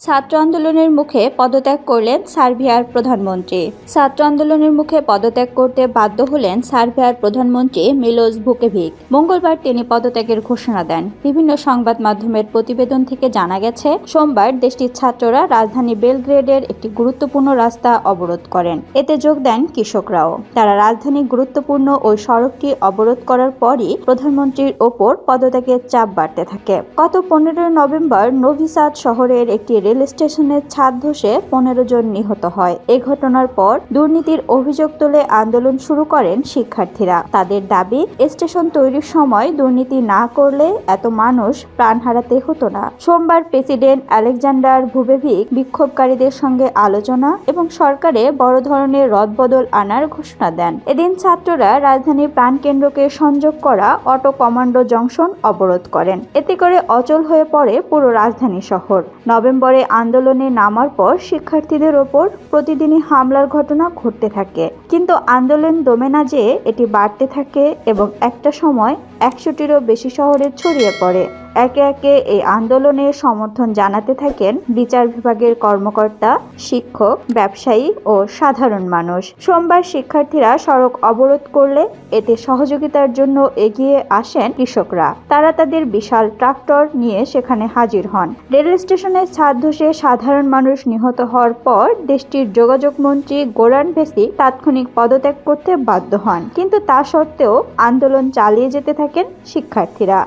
ছাত্র আন্দোলনের মুখে পদত্যাগ করলেন সার্বিয়ার প্রধানমন্ত্রী। ছাত্র আন্দোলনের মুখে পদত্যাগ করতে বাধ্য হলেন সার্বিয়ার প্রধানমন্ত্রী মিলোজ ভুকেভিক। মঙ্গলবার তিনি পদত্যাগের ঘোষণা দেন। বিভিন্ন সংবাদ মাধ্যমের প্রতিবেদন থেকে জানা গেছে, সোমবার দেশটির ছাত্ররা রাজধানী বেলগ্রেডের একটি গুরুত্বপূর্ণ রাস্তা অবরোধ করেন। এতে যোগ দেন কৃষকরাও। তারা রাজধানী গুরুত্বপূর্ণ ওই সড়কটি অবরোধ করার পরই প্রধানমন্ত্রীর ওপর পদত্যাগের চাপ বাড়তে থাকে। গত পনেরোই নভেম্বর নোভিসাদ শহরের একটি রেল স্টেশনের ছাদ ধসে পনেরো জন নিহত হয়। এ ঘটনার পর দুর্নীতির অভিযোগ তুলে আন্দোলন শুরু করেন শিক্ষার্থীরা। তাদের দাবি, স্টেশন তৈরির সময় দুর্নীতি না করলে এত মানুষ প্রাণ হারাতে হতো না। সোমবার প্রেসিডেন্ট আলেকজান্ডার ভুবেভিক বিক্ষোভকারীদের সঙ্গে আলোচনা এবং সরকারে বড় ধরনের রদবদল আনার ঘোষণা দেন। এদিন ছাত্ররা রাজধানীর প্রাণকেন্দ্রকে সংযোগ করা অটো কমান্ডো জংশন অবরোধ করেন। এতে করে অচল হয়ে পড়ে পুরো রাজধানী শহর। নভেম্বরে আন্দোলনে নামার পর শিক্ষার্থীদের ওপর প্রতিদিনই হামলার ঘটনা ঘটতে থাকে। কিন্তু আন্দোলন দমে না যেয়ে এটি বাড়তে থাকে এবং একটা সময় একশোটিরও বেশি শহরে ছড়িয়ে পড়ে। একে একে এই আন্দোলনে সমর্থন জানাতে থাকেন বিচার বিভাগের কর্মকর্তা, শিক্ষক, ব্যবসায়ী ও সাধারণ মানুষ। সোমবার শিক্ষার্থীরা সড়ক অবরোধ করলে এতে সহযোগিতার জন্য এগিয়ে আসেন কৃষকরা। তারা তাদের বিশাল ট্রাক্টর নিয়ে সেখানে হাজির হন। রেল স্টেশনের ছাদ ধসে সাধারণ মানুষ নিহত হওয়ার পর দেশটির যোগাযোগ মন্ত্রী গোরান ভেসি তাৎক্ষণিক পদত্যাগ করতে বাধ্য হন। কিন্তু তা সত্ত্বেও আন্দোলন চালিয়ে যেতে থাকেন শিক্ষার্থীরা।